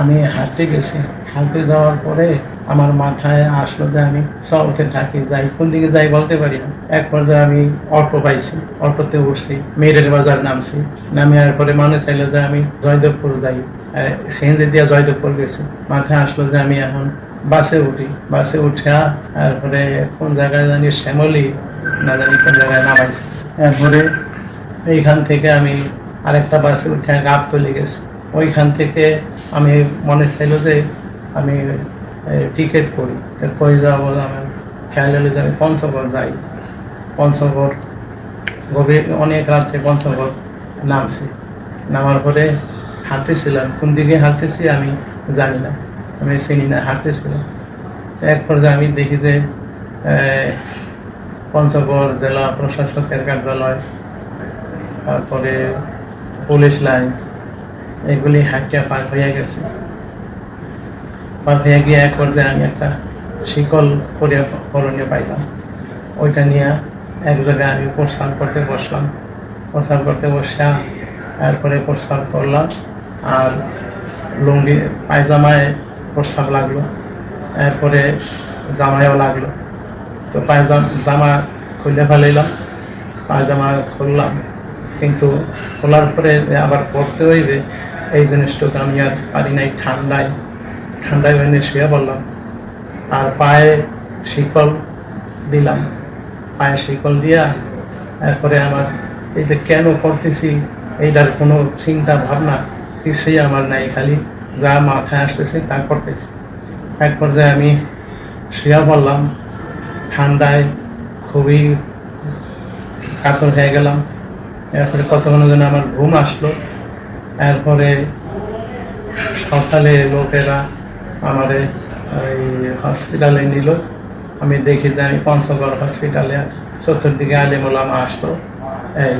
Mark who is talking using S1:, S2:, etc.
S1: আমি হাঁটতে গেছি। হাঁটতে যাওয়ার পরে আমার মাথায় আসলো যে আমি চলতে থাকি যাই, কোন দিকে যাই বলতে পারি না। এক পর্যায়ে আমি অটো পাইছি। অটোতে উঠছি মেরের বাজার নামছি। নামে আর পরে মনে চাইলো যে আমি জয়দেবপুর যাই। সিএনজি দিয়া জয়দেবপুর গেছি। মাথায় আসলো যে আমি এখন বাসে উঠি। বাসে উঠে তারপরে কোন জায়গায় জানি শ্যামলি, না জানি কোন জায়গায় নামাইছি। এরপরে এইখান থেকে আমি আরেকটা বাসে উঠে গাবতলি গেছি। ওইখান থেকে আমি মনে চাইলো যে আমি টিকিট করি। তো কই যাব আমার খেয়াল হলো যে আমি পঞ্চগড় যাই। পঞ্চগড় গভীর, অনেক রাত্রে পঞ্চগড় নামছি। নামার পরে হাঁটতেছিলাম। কোন দিকে হাঁটতেছি আমি জানি না। আমি চিনি না, হাঁটতেছিলাম। এক পর্যায়ে আমি দেখি যে পঞ্চগড় জেলা প্রশাসকের কার্যালয়, তারপরে পুলিশ লাইন্স এগুলি হাঁটিয়া পার হয়ে গেছে। পার হয়ে গিয়ে এক পর্যায়ে আমি একটা শিকল করে করণীয় পাইলাম। ওইটা নিয়ে এক জায়গায় আমি প্রস্থান করতে বসলাম। প্রস্থান করতে বসে তারপরে প্রস্থান করলাম আর লুঙ্গি, পায়জামায় প্রস্তাব লাগল। এরপরে জামায়ও লাগল। তো পায়জাম, জামা খুলে ফেলাইলাম। পায়জামা খুললাম। কিন্তু খোলার পরে আবার পড়তে হইবে, এই জিনিসটুকু আমি আর পারি নাই ঠান্ডায়। ঠান্ডায় এনে শুয়ে পড়লাম। আর পায়ে শিকল দিলাম। পায়ে শিকল দিয়া তারপরে আমার এই যে কেন পড়তেছি, এইটার কোনো চিন্তা ভাবনা কিছুই আমার নাই, খালি যা মাথায় আসতেছে তা করতেছি। এক পর্যায়ে আমি শুয়ে পড়লাম। ঠান্ডায় খুবই কাতর হয়ে গেলাম। এরপরে কতক্ষণ যেন আমার ঘুম আসলো? এরপরে সকালে লোকেরা আমার ওই হসপিটালে নিল। আমি দেখি যে আমি পঞ্চগড় হসপিটালে আছি। চতুর্দিকে আলিমুলামা আসলো। এই